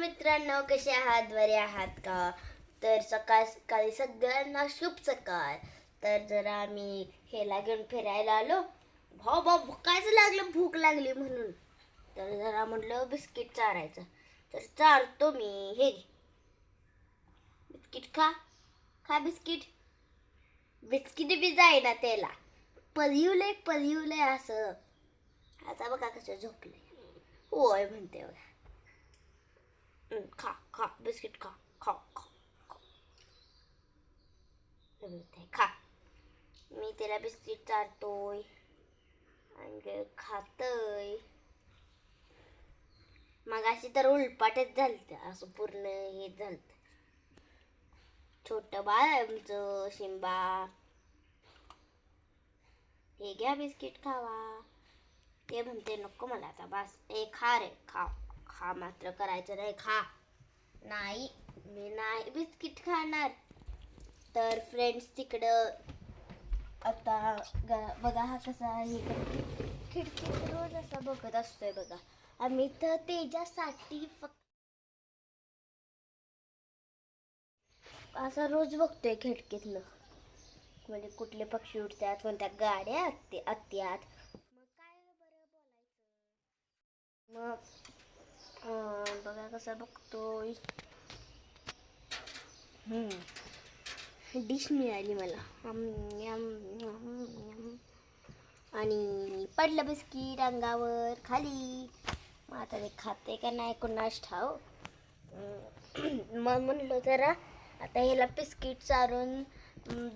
मित्रांनो कसे आहात? बरे आहात का? तर सकाळ सकाळी सगळ्यांना शुभ सकाळ. तर जरा आम्ही हेला घेऊन फिरायला आलो. भाऊ भाऊ भुकायचं लागलं? भूक लागली म्हणून. तर जरा म्हटलं बिस्किट चारायचं. तर चारतो मी. हे बिस्किट खा. खा बिस्किट. बिस्किट बी जाईना त्याला. पलिवलंय पलिवलंय असं. आता बघा कसं झोपलंय होय म्हणते बघा. खा बिस्किट खा खा खा खा. हे खा मी त्याला बिस्किट चारतोय आणि खातय मगाशी तर उलपाटच झालत असं पूर्ण हे झालत छोट बाळ आहे आमचं शिंबा हे घ्या बिस्किट खावा ते म्हणते नको मला आता बस ए खा रे खा खा मात्र करायचं नाही खा नाही मी नाही बिस्किट खाणार. तर फ्रेंड्स तिकडं आता ग- बघा हा कसा हे खिडकीत रोज असा बघत असतोय बघा. आम्ही तर त्याच्यासाठी फक्त असा रोज बघतोय खिडकीतनं म्हणजे कुठले पक्षी उठतात कोणत्या गाड्या असते आत्यात. मग काय बरं बोलायचं? मग बघा कसा बघतोय. डिश मिळाली मला. आणि पडलं बिस्किट अंगावर खाली. मग आता ते खाते का नाही कोणास ठाव. मग म्हणलो जरा आता ह्याला बिस्किट चारून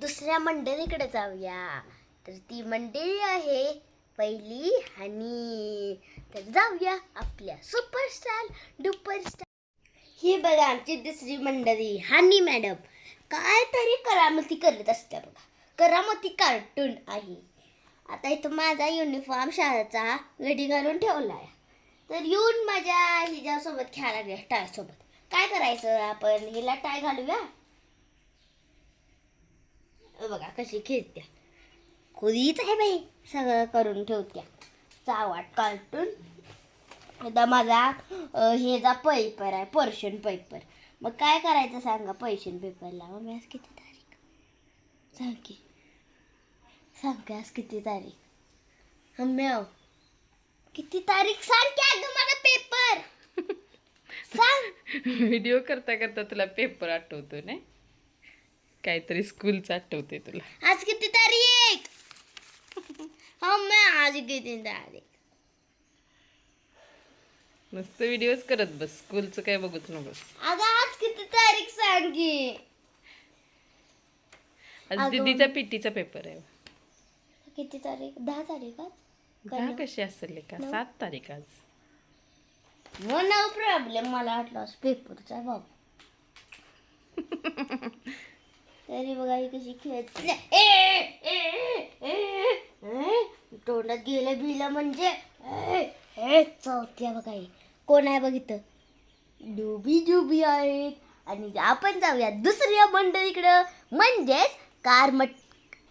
दुसऱ्या मंडळीकडे जाऊया. तर ती मंडळी आहे पहिली आणि तर जाऊया आपल्या सुपरस्टार डुपरस्टार ही बघा आमची दुसरी मंडळी हानी मॅडम. काय तरी करामती करत असते बघा. करामती कार्टून आहे. आता इथं माझा युनिफॉर्म शाळेचा घडी घालून ठेवला आहे तर येऊन माझ्या हिच्यासोबत खेळायला लागल्या टायसोबत. काय करायचं आपण? हिला टाय घालूया? बघा कशी खेळत्या. खुदीच आहे बाई सगळं करून ठेवत्या. चावाट कार्टून एकदा माझा हे जा पेपर आहे पर्शन पेपर मग काय करायचं सांगा पर्शन पेपरला मग आज किती तारीख? सांग की. सांग की आज किती तारीख? हम्म्याव किती तारीख? सांग की अगं मला पेपर सांग. व्हिडिओ करता करता तुला पेपर आठवतो ना काहीतरी स्कूलचं आठवते तुला. आज किती तारीख? हम्म्या आज किती तारीख? नुसतं व्हिडिओज करत बस. स्कूलचं काय बघूच नकोस. अगं आज किती तारीख सांग? की आज अगं. दीदीचा पीटीचा पेपर आहे. किती तारीख? दहा तारीख आज? दहा कशी असेल का सात तारीख आज. नो प्रॉब्लेम मला वाटलं आज पेपरचा बाबा तरी बघा ही कशी खेळत. ए, ए, ए, ए, तोंडात गेलं बिलं म्हणजे. ए, हेच चौथ्या बघा ही. कोण आहे बघितलं डुबी जुबी आहेत. आणि आपण जाऊया दुसऱ्या मंडळीकडं म्हणजेच कारमट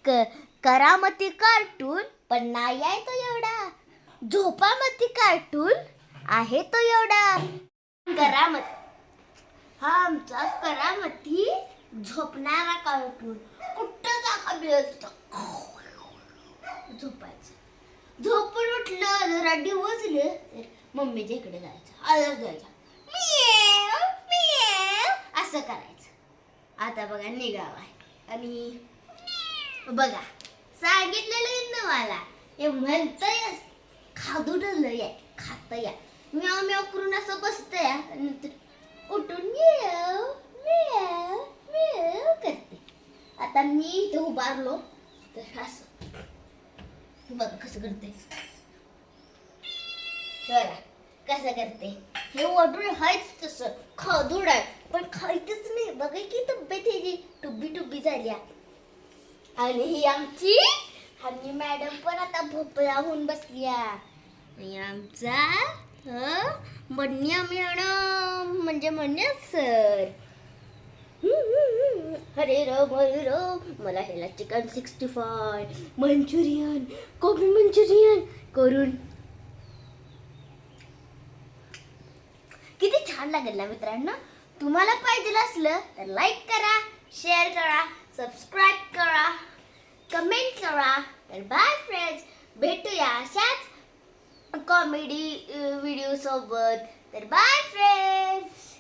क करामती कार्टून पण नाही आहे तो एवढा. झोपामती कार्टून आहे तो एवढा. करामत हा आमचा करामती झोपणारा कार्टून कुठं जागा मिळत झोपायचं. झोपून उठलं जरा डिवचले तर मम्मीच्या इकडे जायचं आवाज द्यायचा मियाव, मियाव असं करायचं. आता बघा निघाव आहे. आणि बघा सांगितलेलं ना मला हे म्हणतंय खादूडलं या खात या म्याव म्याव करून असं बसत या नंतर उठून म्याव म्याव म्याव करते. आता मी इथे उभारलो तर असं. बघ कसं करते. बघा कसं करते. हे वडूळ हायच तसं. खादूड आहे. पण खायचंच नाही. बघा की तब्येत ह्याची टुब्बी टुब्बी झाली आणि ही आमची आणि मॅडम पण आता भोपळा होऊन बसल्या आणि आमचा ह मॅडम. म्हणजे म्हणण्या सर. अरे राम मरे राम मला ह्याला चिकन सिक्स्टी फाय मंचुरियन. कोबी मंचुरियन. करून. किती छान लागेल ना मित्रांनो. तुम्हाला पाहिजे असलं तर लाईक करा शेअर करा सबस्क्राईब करा कमेंट करा. तर बाय फ्रेंड्स भेटूया अशाच कॉमेडी व्हिडिओ सोबत. तर बाय फ्रेंड्स